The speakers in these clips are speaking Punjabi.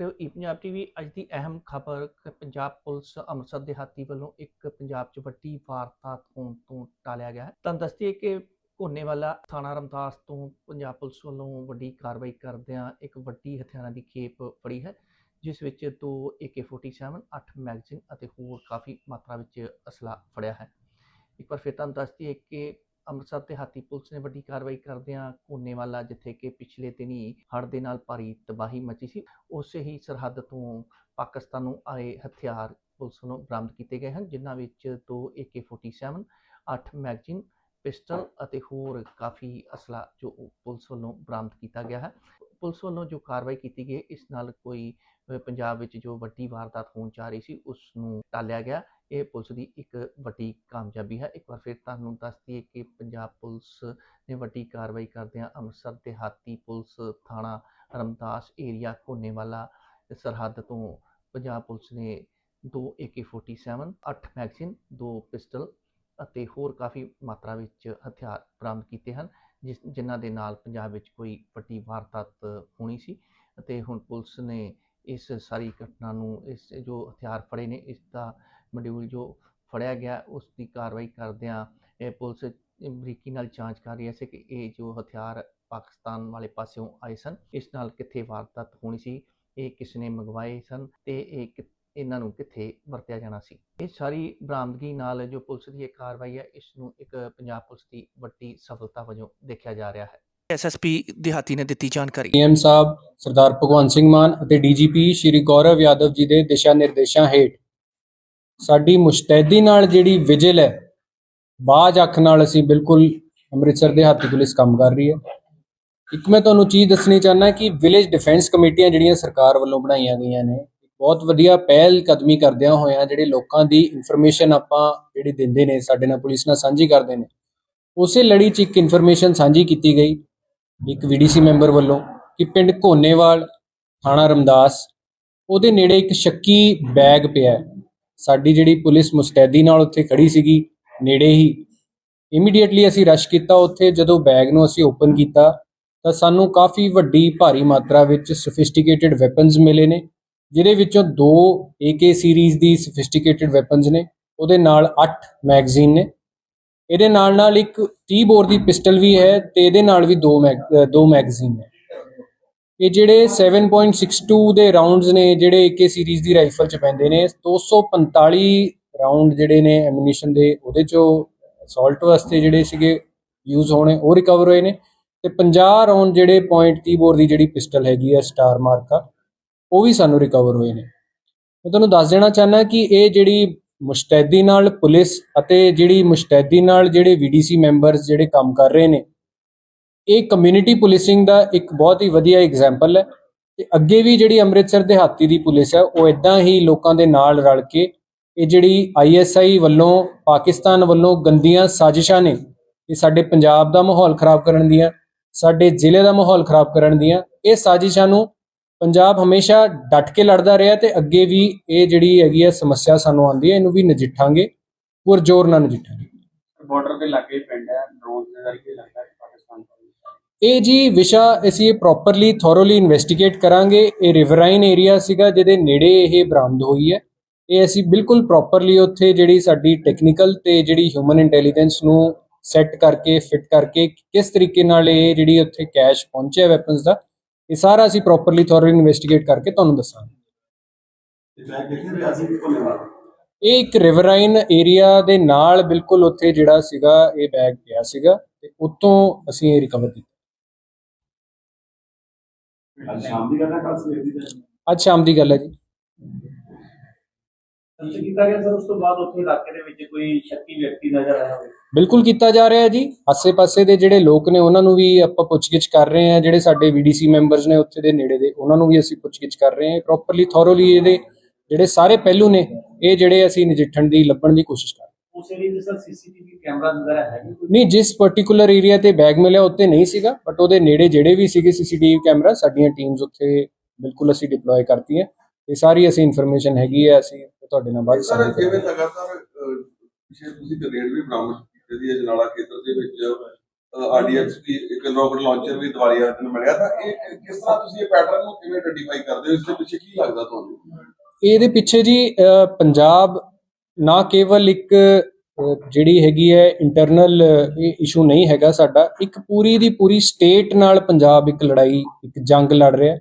ਰਹੇ ਹੋ ਈ ਪੰਜਾਬ ਟੀਵੀ ਅੱਜ ਦੀ ਅਹਿਮ ਖਬਰ ਪੰਜਾਬ ਪੁਲਿਸ ਅੰਮ੍ਰਿਤਸਰ ਦਿਹਾਤੀ ਵੱਲੋਂ ਇੱਕ ਪੰਜਾਬ 'ਚ ਵੱਡੀ ਵਾਰਦਾਤ ਹੋਣ ਤੋਂ ਟਾਲਿਆ ਗਿਆ ਹੈ। ਤਾਂ ਦੱਸਦੀਏ ਕਿ ਘੋਨੇਵਾਲਾ ਥਾਣਾ ਰਮਦਾਸ ਤੋਂ ਪੰਜਾਬ ਪੁਲਿਸ ਵੱਲੋਂ ਵੱਡੀ ਕਾਰਵਾਈ ਕਰਦਿਆਂ ਇੱਕ ਵੱਡੀ ਹਥਿਆਰਾਂ ਦੀ ਖੇਪ ਫੜੀ ਹੈ, ਜਿਸ ਵਿੱਚ ਦੋ AK47 8 ਮੈਗਜ਼ੀਨ ਅਤੇ ਹੋਰ ਕਾਫੀ ਮਾਤਰਾ ਵਿੱਚ ਅਸਲਾ ਫੜਿਆ ਹੈ। ਇੱਕ ਵਾਰ ਫਿਰ ਤੁਹਾਨੂੰ ਦੱਸਦੀ ਦਈਏ ਕਿ ਅੰਮ੍ਰਿਤਸਰ ਤੇ ਹਾਤੀ ਪੁਲਿਸ ਨੇ ਵੱਡੀ ਕਾਰਵਾਈ ਕਰਦਿਆਂ ਕੋਨੇਵਾਲਾ ਜਿੱਥੇ ਕਿ ਪਿਛਲੇ ਦਿਨੀ ਹੜ੍ਹ ਦੇ ਨਾਲ ਭਾਰੀ ਤਬਾਹੀ ਮਚੀ ਸੀ, ਉਸੇ ਹੀ ਸਰਹੱਦ ਤੋਂ ਪਾਕਿਸਤਾਨ ਨੂੰ ਆਏ ਹਥਿਆਰ ਪੁਲਿਸ ਵੱਲੋਂ ਬਰਾਮਦ ਕੀਤੇ ਗਏ ਹਨ, ਜਿਨ੍ਹਾਂ ਵਿੱਚ ਦੋ AK47 8 ਮੈਗਜ਼ੀਨ ਪਿਸਟਲ ਅਤੇ ਹੋਰ ਕਾਫੀ ਅਸਲਾ ਜੋ ਪੁਲਿਸ ਵੱਲੋਂ ਬਰਾਮਦ ਕੀਤਾ ਗਿਆ ਹੈ। ਪੁਲਿਸ ਵੱਲੋਂ ਜੋ ਕਾਰਵਾਈ ਕੀਤੀ ਗਈ, ਇਸ ਨਾਲ ਕੋਈ ਪੰਜਾਬ ਵਿੱਚ ਜੋ ਵੱਡੀ ਵਾਰਦਾਤ ਹੋਣ ਜਾ ਰਹੀ ਸੀ ਉਸ ਨੂੰ ਟਾਲਿਆ ਗਿਆ। ਇਹ ਪੁਲਿਸ ਦੀ ਇੱਕ ਵੱਡੀ ਕਾਮਯਾਬੀ ਹੈ। ਇੱਕ ਵਾਰ ਫਿਰ ਤੁਹਾਨੂੰ ਦੱਸ ਦਈਏ ਕਿ ਪੰਜਾਬ ਪੁਲਿਸ ਨੇ ਵੱਡੀ ਕਾਰਵਾਈ ਕਰਦਿਆਂ ਅੰਮ੍ਰਿਤਸਰ ਦਿਹਾਤੀ ਪੁਲਿਸ ਥਾਣਾ ਰਮਦਾਸ ਏਰੀਆ ਕੋਨੇਵਾਲਾ ਸਰਹੱਦ ਤੋਂ ਪੰਜਾਬ ਪੁਲਿਸ ਨੇ ਦੋ AK47 8 ਮੈਗਜ਼ੀਨ, ਦੋ ਪਿਸਟਲ ਅਤੇ ਹੋਰ ਕਾਫੀ ਮਾਤਰਾ ਵਿੱਚ ਹਥਿਆਰ ਬਰਾਮਦ ਕੀਤੇ ਹਨ, ਜਿਸ, ਜਿਨ੍ਹਾਂ ਦੇ ਨਾਲ ਪੰਜਾਬ ਵਿੱਚ ਕੋਈ ਵੱਡੀ ਵਾਰਦਾਤ ਹੋਣੀ ਸੀ ਅਤੇ ਹੁਣ ਪੁਲਿਸ ਨੇ ਇਸ ਸਾਰੀ ਘਟਨਾ ਨੂੰ, ਇਸ ਜੋ ਹਥਿਆਰ ਫੜੇ ਨੇ, ਇਸ ਦਾ ਮਡਿਊਲ ਜੋ ਫੜਿਆ ਗਿਆ, ਉਸ ਦੀ ਕਾਰਵਾਈ ਕਰਦਿਆਂ ਇਹ ਪੁਲਿਸ ਬਰੀਕੀ ਨਾਲ ਜਾਂਚ ਕਰ ਰਹੀ ਹੈ ਸੀ ਕਿ ਇਹ ਜੋ ਹਥਿਆਰ ਪਾਕਿਸਤਾਨ ਵਾਲੇ ਪਾਸਿਓਂ ਆਏ ਸਨ, ਇਸ ਨਾਲ ਕਿੱਥੇ ਵਾਰਦਾਤ ਹੋਣੀ ਸੀ, ਇਹ ਕਿਸ ਨੇ ਮੰਗਵਾਏ ਸਨ ਤੇ ਇਹ ਕਿ- ਇਹਨਾਂ ਨੂੰ ਕਿੱਥੇ ਵਰਤਿਆ ਜਾਣਾ ਸੀ। ਇਹ ਸਾਰੀ ਬਰਾਮਦਗੀ ਨਾਲ ਜੋ ਪੁਲਿਸ ਦੀ ਇਹ ਕਾਰਵਾਈ ਹੈ ਇਸ ਨੂੰ ਇੱਕ ਪੰਜਾਬ ਪੁਲਿਸ ਦੀ ਵੱਡੀ ਸਫਲਤਾ ਵਜੋਂ ਦੇਖਿਆ ਜਾ ਰਿਹਾ ਹੈ। ਐਸਐਸਪੀ ਦਿਹਾਤੀ ਨੇ ਦਿੱਤੀ ਜਾਣਕਾਰੀ। ਪੀਐਮ ਸਾਹਿਬ ਸਰਦਾਰ ਭਗਵੰਤ ਸਿੰਘ ਮਾਨ ਅਤੇ ਡੀਜੀਪੀ ਸ਼੍ਰੀ ਗੌਰਵ ਯਾਦਵ ਜੀ ਦੇ ਦਿਸ਼ਾ ਨਿਰਦੇਸ਼ਾਂ ਹੇਠ ਸਾਡੀ ਮੁਸ਼ਤੈਦੀ ਨਾਲ ਜਿਹੜੀ ਵਿਜਿਲ ਹੈ ਬਾਜ ਅੱਖ ਨਾਲ ਅਸੀਂ ਬਿਲਕੁਲ ਅੰਮ੍ਰਿਤਸਰ ਦੇ ਹਾਤੀ ਪੁਲਿਸ ਕੰਮ ਕਰ ਰਹੀ ਹੈ। ਇੱਕ ਮੈਂ ਤੁਹਾਨੂੰ ਚੀਜ਼ ਦੱਸਣੀ ਚਾਹਨਾ ਕਿ ਵਿਲੇਜ ਡਿਫੈਂਸ ਕਮੇਟੀਆਂ ਜਿਹੜੀਆਂ ਸਰਕਾਰ ਵੱਲੋਂ ਬਣਾਈਆਂ ਗਈਆਂ ਨੇ ਬਹੁਤ ਵਧੀਆ ਪਹਿਲ ਕਦਮੀ ਕਰਦਿਆਂ ਹੋਇਆਂ ਜਿਹੜੇ ਲੋਕਾਂ ਦੀ ਇਨਫੋਰਮੇਸ਼ਨ ਆਪਾਂ ਜਿਹੜੀ ਦਿੰਦੇ ਨੇ, ਸਾਡੇ ਨਾਲ ਪੁਲਿਸ ਨਾਲ ਸਾਂਝੀ ਕਰਦੇ ਨੇ, ਉਸੇ ਲੜੀ 'ਚ ਇੱਕ ਇਨਫੋਰਮੇਸ਼ਨ ਸਾਂਝੀ ਕੀਤੀ ਗਈ, ਇੱਕ ਵੀਡੀਸੀ ਮੈਂਬਰ ਵੱਲੋਂ ਕਿ ਪਿੰਡ ਘੋਨੇਵਾਲ, ਥਾਣਾ ਰਮਦਾਸ, ਉਹਦੇ ਨੇੜੇ ਇੱਕ ਸ਼ੱਕੀ ਬੈਗ ਪਿਆ ਹੈ। ਸਾਡੀ ਜਿਹੜੀ ਪੁਲਿਸ ਮੁਸਤੈਦੀ ਨਾਲ ਉੱਥੇ ਖੜੀ ਸੀਗੀ, ਨੇੜੇ ਹੀ ਇਮੀਡੀਏਟਲੀ ਅਸੀਂ ਰਸ਼ ਕੀਤਾ ਉੱਥੇ, ਜਦੋਂ ਬੈਗ ਨੂੰ ਅਸੀਂ ਓਪਨ ਕੀਤਾ, ਤਾਂ ਸਾਨੂੰ ਕਾਫੀ ਵੱਡੀ ਭਾਰੀ ਮਾਤਰਾ ਵਿੱਚ ਸੋਫਿਸਟੀਕੇਟਿਡ ਵੈਪਨਸ ਮਿਲੇ ਨੇ ਜਿਹਦੇ ਵਿੱਚੋਂ ਦੋ AK ਸੀਰੀਜ਼ ਦੀ ਸੋਫਿਸਟੀਕੇਟਿਡ ਵੈਪਨਸ ਨੇ, ਉਹਦੇ ਨਾਲ 8 ਮੈਗਜ਼ੀਨ ਨੇ। ਇਹਦੇ ਨਾਲ ਨਾਲ ਇੱਕ 30 ਬੋਰ ਦੀ ਪਿਸਟਲ ਵੀ ਹੈ ਤੇ ਇਹਦੇ ਨਾਲ ਵੀ ਦੋ ਮੈਗ ਦੋ ਮੈਗਜ਼ੀਨ ਨੇ। ਇਹ ਜਿਹੜੇ 7.62 ਦੇ ਰਾਉਂਡਸ ਨੇ, ਜਿਹੜੇ AK ਸੀਰੀਜ਼ ਦੀ ਰਾਈਫਲ ਚ ਪੈਂਦੇ ਨੇ 245 ਰਾਉਂਡ ਜਿਹੜੇ ਨੇ ਐਮੂਨੀਸ਼ਨ ਦੇ, ਉਹਦੇ ਚੋਂ ਅਸੌਲਟ ਵਾਸਤੇ ਜਿਹੜੇ ਸੀਗੇ ਯੂਜ਼ ਹੋਣੇ, ਉਹ ਰਿਕਵਰ ਹੋਏ ਨੇ। ਤੇ 50 ਰਾਉਂਡ ਜਿਹੜੇ .30 ਬੋਰ ਦੀ ਜਿਹੜੀ ਪਿਸਟਲ ਹੈਗੀ ਹੈ ਸਟਾਰ ਮਾਰਕਾ ਉਹ ਵੀ ਸਾਨੂੰ ਰਿਕਵਰ ਹੋਏ ਨੇ। ਮੈਂ ਤੁਹਾਨੂੰ ਦੱਸ ਦੇਣਾ ਚਾਹਨਾ ਕਿ ਇਹ ਜਿਹੜੀ ਮੁਸ਼ਤੈਦੀ ਨਾਲ ਪੁਲਿਸ ਅਤੇ ਜਿਹੜੀ ਮੁਸ਼ਤੈਦੀ ਨਾਲ ਜਿਹੜੇ ਵੀਡੀਸੀ ਮੈਂਬਰਸ ਜਿਹੜੇ ਕੰਮ ਕਰ ਰਹੇ ਨੇ, ਇਹ ਕਮਿਊਨਿਟੀ ਪੁਲਿਸਿੰਗ ਦਾ ਇੱਕ ਬਹੁਤ ਹੀ ਵਧੀਆ ਐਗਜ਼ਾਮਪਲ ਹੈ ਤੇ ਅੱਗੇ ਵੀ ਜਿਹੜੀ ਅੰਮ੍ਰਿਤਸਰ ਦੇ ਹਾਤੀ ਦੀ ਪੁਲਿਸ ਹੈ, ਉਹ ਇਦਾਂ ਹੀ ਲੋਕਾਂ ਦੇ ਨਾਲ ਰਲ ਕੇ ਇਹ ਜਿਹੜੀ ਆਈਐਸਆਈ ਵੱਲੋਂ, ਪਾਕਿਸਤਾਨ ਵੱਲੋਂ ਗੰਦੀਆਂ ਸਾਜ਼ਿਸ਼ਾਂ ਨੇ, ਇਹ ਸਾਡੇ ਪੰਜਾਬ ਦਾ ਮਾਹੌਲ ਖਰਾਬ ਕਰਨ ਦੀਆਂ, ਸਾਡੇ ਜ਼ਿਲ੍ਹੇ ਦਾ ਮਾਹੌਲ ਖਰਾਬ ਕਰਨ ਦੀਆਂ, ਇਹ ਸਾਜ਼ਿਸ਼ਾਂ ਨੂੰ ਪੰਜਾਬ ਹਮੇਸ਼ਾ ਡਟ ਕੇ ਲੜਦਾ ਰਿਹਾ ਤੇ ਅੱਗੇ ਵੀ ਇਹ ਜਿਹੜੀ ਹੈਗੀ ਹੈ ਸਮੱਸਿਆ ਸਾਨੂੰ ਆਉਂਦੀ ਹੈ ਇਹਨੂੰ ਵੀ ਨਜਿੱਠਾਂਗੇ ਪੁਰ ਜ਼ੋਰ ਨਾਲ ਨਜਿੱਠਾਂਗੇ। ਬਾਰਡਰ ਦੇ ਲਾਗੇ ਪਿੰਡ ਹੈ ਡਰੋਨ ਦੇ ਜ਼ਰੀਏ ਲੱਗਦਾ ਹੈ ਪਾਕਿਸਤਾਨ ਤੋਂ। ਇਹ ਜੀ ਵਿਸ਼ਾ ਅਸੀਂ ਇਹ ਪ੍ਰੋਪਰਲੀ ਥੋਰੋਲੀ ਇਨਵੈਸਟੀਗੇਟ ਕਰਾਂਗੇ। ਇਹ ਰਿਵਰਾਈਨ ਏਰੀਆ ਸੀਗਾ ਜਿਹਦੇ ਨੇੜੇ ਇਹ ਬਰਾਮਦ ਹੋਈ ਹੈ। ਇਹ ਅਸੀਂ ਬਿਲਕੁਲ ਪ੍ਰੋਪਰਲੀ ਉੱਥੇ ਜਿਹੜੀ ਸਾਡੀ ਟੈਕਨੀਕਲ ਤੇ ਜਿਹੜੀ ਹਿਊਮਨ ਇੰਟੈਲੀਜੈਂਸ ਨੂੰ ਸੈੱਟ ਕਰਕੇ ਫਿਟ ਕਰਕੇ ਕਿਸ ਤਰੀਕੇ ਨਾਲ ਇਹ ਜਿਹੜੀ ਉੱਥੇ ਕੈਸ਼ ਪਹੁੰਚਿਆ ਵੈਪਨਸ ਦਾ ਇਹ ਸਾਰਾ ਅਸੀਂ ਪ੍ਰੋਪਰਲੀ ਥੋਰੋਲੀ ਇਨਵੈਸਟੀਗੇਟ ਕਰਕੇ ਤੁਹਾਨੂੰ ਦੱਸਾਂਗੇ। ਇਹ ਇੱਕ ਰਿਵਰਾਈਨ ਏਰੀਆ ਦੇ ਨਾਲ ਬਿਲਕੁਲ ਉੱਥੇ ਜਿਹੜਾ ਸੀਗਾ ਇਹ ਬੈਗ ਪਿਆ ਸੀਗਾ ਤੇ ਉੱਤੋਂ ਅਸੀਂ ਇਹ ਰਿਕਵਰ ਕੀਤਾ। ਅੱਜ ਸ਼ਾਮ ਦੀ ਗੱਲ ਹੈ ਕੱਲ ਸਵੇਰ ਦੀ ਗੱਲ ਹੈ? ਅੱਜ ਸ਼ਾਮ ਦੀ ਗੱਲ ਹੈ ਜੀ। ਸਰਚ ਕੀਤਾ ਗਿਆ ਸਰ ਉਸ ਤੋਂ ਬਾਅਦ ਉੱਥੇ ਇਲਾਕੇ ਦੇ ਵਿੱਚ ਕੋਈ ਸ਼ੱਕੀ ਵਿਅਕਤੀ ਨਜ਼ਰ ਆਇਆ ਹੋਵੇ? ਬਿਲਕੁਲ ਕੀਤਾ ਜਾ ਰਿਹਾ ਹੈ ਜੀ। ਆਸੇ-ਪਾਸੇ ਦੇ ਜਿਹੜੇ ਲੋਕ ਨੇ ਉਹਨਾਂ ਨੂੰ ਵੀ ਆਪਾਂ ਪੁੱਛਗਿੱਛ ਕਰ ਰਹੇ ਹਾਂ। ਜਿਹੜੇ ਸਾਡੇ ਵੀਡੀਸੀ ਮੈਂਬਰਸ ਨੇ ਉੱਥੇ ਦੇ ਨੇੜੇ ਦੇ ਉਹਨਾਂ ਨੂੰ ਵੀ ਅਸੀਂ ਪੁੱਛਗਿੱਛ ਕਰ ਰਹੇ ਹਾਂ। ਪ੍ਰੋਪਰਲੀ ਥੋਰੋਲੀ ਇਹਦੇ ਜਿਹੜੇ ਸਾਰੇ ਪਹਿਲੂ ਨੇ ਇਹ ਜਿਹੜੇ ਅਸੀਂ ਨਜਿੱਠਣ ਦੀ ਲੱਭਣ ਦੀ ਕੋਸ਼ਿਸ਼ ਕਰ ਰਹੇ ਉਸ ਏਰੀਏ ਦੇ ਸਰ ਸੀਸੀਟੀਵੀ ਕੈਮਰਾ ਵਗੈਰਾ ਹੈ ਕੋਈ? ਹਾਂ। ਨਹੀਂ ਜਿਸ ਪਾਰਟਿਕੂਲਰ ਏਰੀਆ ਤੇ ਬੈਗ ਮਿਲਿਆ ਉੱਤੇ ਨਹੀਂ ਸੀਗਾ। ਬਟ ਉਹਦੇ ਨੇੜੇ ਜਿਹੜੇ ਵੀ ਸੀਗੇ ਸੀਸੀਟੀਵੀ ਕੈਮਰਾ ਸਾਡੀਆਂ ਟੀਮਸ ਉੱਥੇ ਬਿਲਕੁਲ ਅਸੀਂ ਡਿਪਲੋਏ ਕਰਤੀਆਂ। ਇਹ ਸਾਰੀ ਅਸੀਂ ਇਨਫੋਰਮੇਸ਼ਨ ਹੈਗੀ ਹੈ ਅਸੀਂ ਤੁਹਾਡੇ ਨਾਲ ਬਾਅਦ ਸਰ ਜਿਵੇਂ ਲਗਾਤਾਰ ਪਿਛੇ ਤੁਸੀਂ ਗ੍ਰੇਡ ਵੀ ਬਰਾਮਦ ਕੀਤੇ ਦੀ ਅਜਨਾਲਾ ਖੇਤਰ ਦੇ ਵਿੱਚ ਆਰਡੀਐਕਸ ਦੀ ਇੱਕ ਰੋਕਟ ਲਾਂਚਰ ਵੀ ਦਿਵਾਲੀ ਵਾਲੇ ਦਿਨ ਮਿਲਿਆ। ਤਾਂ ਇਹ ਕਿਸ ਤਰ੍ਹਾਂ ਤੁਸੀਂ ਇਹ ਪੈਟਰਨ ਨੂੰ ਕਿਵੇਂ ਆਈਡੈਂਟੀਫਾਈ ਕਰਦੇ ਹੋ? ਇਸ ਦੇ ਪਿੱਛੇ ਕੀ ਲੱਗਦਾ ਤੁਹਾਨੂੰ? ਇਹਦੇ ਪਿੱਛੇ ਜੀ ਪੰਜਾਬ ਨਾ ਕੇਵਲ ਇੱਕ ਜਿਹੜੀ ਹੈਗੀ ਹੈ ਇੰਟਰਨਲ ਇਹ ਇਸ਼ੂ ਨਹੀਂ ਹੈਗਾ ਸਾਡਾ। ਇੱਕ ਪੂਰੀ ਦੀ ਪੂਰੀ ਸਟੇਟ ਨਾਲ ਪੰਜਾਬ ਇੱਕ ਲੜਾਈ ਇੱਕ ਜੰਗ ਲੜ ਰਿਹਾ।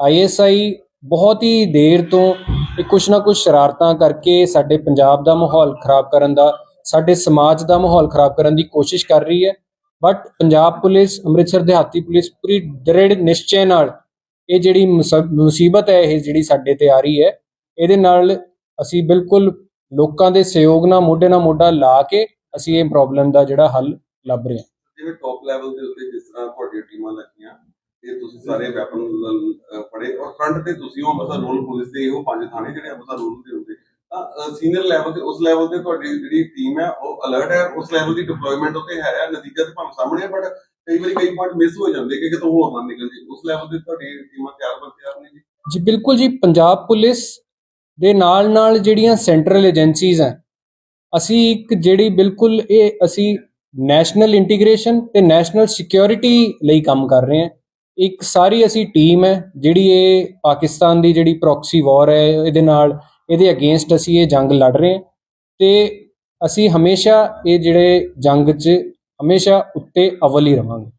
ਆਈਐਸਆਈ ਬਹੁਤ ਹੀ ਦੇਰ ਤੋਂ ਇਹ ਕੁਛ ਨਾ ਕੁਛ ਸ਼ਰਾਰਤਾਂ ਕਰਕੇ ਸਾਡੇ ਪੰਜਾਬ ਦਾ ਮਾਹੌਲ ਖਰਾਬ ਕਰਨ ਦਾ, ਸਾਡੇ ਸਮਾਜ ਦਾ ਮਾਹੌਲ ਖਰਾਬ ਕਰਨ ਦੀ ਕੋਸ਼ਿਸ਼ ਕਰ ਰਹੀ ਹੈ। ਬਟ ਪੰਜਾਬ ਪੁਲਿਸ, ਅੰਮ੍ਰਿਤਸਰ ਦਿਹਾਤੀ ਪੁਲਿਸ ਪੂਰੀ ਦ੍ਰਿੜ ਨਿਸ਼ਚੈ ਨਾਲ ਇਹ ਜਿਹੜੀ ਮੁਸੀਬਤ ਹੈ, ਇਹ ਜਿਹੜੀ ਸਾਡੇ ਤੇ ਆ ਰਹੀ ਹੈ, ਇਹਦੇ ਨਾਲ ਅਸੀਂ ਬਿਲਕੁਲ ਲੋਕਾਂ ਦੇ ਸਹਿਯੋਗ ਨਾਲ, ਮੋਢੇ ਨਾਲ ਮੋਢਾ ਲਾ ਕੇ ਅਸੀਂ ਇਹ ਪ੍ਰੋਬਲਮ ਦਾ ਜਿਹੜਾ ਹੱਲ ਲੱਭ ਰਹੇ ਹਾਂ। ਜਿਵੇਂ ਟੌਪ ਲੈਵਲ ਦੇ ਉੱਤੇ ਜਿਸ ਤਰ੍ਹਾਂ ਤੁਹਾਡੀਆਂ ਟੀਮਾਂ ਲੱਗੀਆਂ ਤੇ ਤੁਸੀਂ ਸਾਰੇ ਵੈਪਨ ਫੜੇ। ਔਰ ਫਰੰਟ ਤੇ ਤੁਸੀਂ ਹੋ ਅੰਮ੍ਰਿਤਸਰ ਰੂਰਲ ਪੁਲਿਸ ਦੇ ਇਹੋ ਪੰਜ ਥਾਣੇ ਜਿਹੜੇ ਅੰਮ੍ਰਿਤਸਰ ਰੂਰਲ ਦੇ ਹੁੰਦੇ। ਤਾਂ ਸੀਨੀਅਰ ਲੈਵਲ ਤੇ, ਉਸ ਲੈਵਲ ਤੇ ਤੁਹਾਡੀ ਜਿਹੜੀ ਟੀਮ ਹੈ, ਉਹ ਅਲਰਟ ਹੈ। ਉਸ ਲੈਵਲ ਦੀ ਡਿਪਲੋਇਮੈਂਟ ਉੱਤੇ ਹੈ ਨਤੀਜਾ ਤੇ ਭਾਵੇਂ ਸਾਹਮਣੇ ਬਟ ਕਈ ਵਾਰੀ ਕਈ ਪੁਆਇੰਟ ਮਿਸ ਹੋ ਜਾਂਦੇ ਕਿ ਕਿਤੋਂ ਹੋਰ ਨਾ ਨਿਕਲ ਜੇ। ਉਸ ਲੈਵਲ ਤੇ ਤੁਹਾਡੀ ਟੀਮਾਂ ਤਿਆਰ ਬਰ ਤਿਆਰ ਨੇ ਜੀ। ਜੀ, ਬਿਲਕੁਲ ਜੀ। ਪੰਜਾਬ ਪੁਲਿਸ ਦੇ ਨਾਲ ਨਾਲ ਜਿਹੜੀਆਂ ਸੈਂਟਰਲ ਏਜੰਸੀਜ਼ ਹੈ, ਅਸੀਂ ਇੱਕ ਜਿਹੜੀ ਬਿਲਕੁਲ ਇਹ ਅਸੀਂ ਨੈਸ਼ਨਲ ਇੰਟੀਗ੍ਰੇਸ਼ਨ ਤੇ ਨੈਸ਼ਨਲ ਸਿਕਿਉਰਿਟੀ ਲਈ ਕੰਮ ਕਰ ਰਹੇ ਹਾਂ। ਇੱਕ ਸਾਰੀ ਅਸੀਂ ਟੀਮ ਹੈ ਜਿਹੜੀ ਇਹ ਪਾਕਿਸਤਾਨ ਦੀ ਜਿਹੜੀ ਪ੍ਰੋਕਸੀ ਵਾਰ ਹੈ ਇਹਦੇ ਨਾਲ, ਇਹਦੇ ਅਗੇਂਸਟ ਅਸੀਂ ਇਹ ਜੰਗ ਲੜ ਰਹੇ ਹਾਂ ਤੇ ਅਸੀਂ ਹਮੇਸ਼ਾ ਇਹ ਜਿਹੜੇ ਜੰਗ 'ਚ ਹਮੇਸ਼ਾ ਉੱਤੇ ਅਵਲ ਹੀ ਰਵਾਂਗੇ।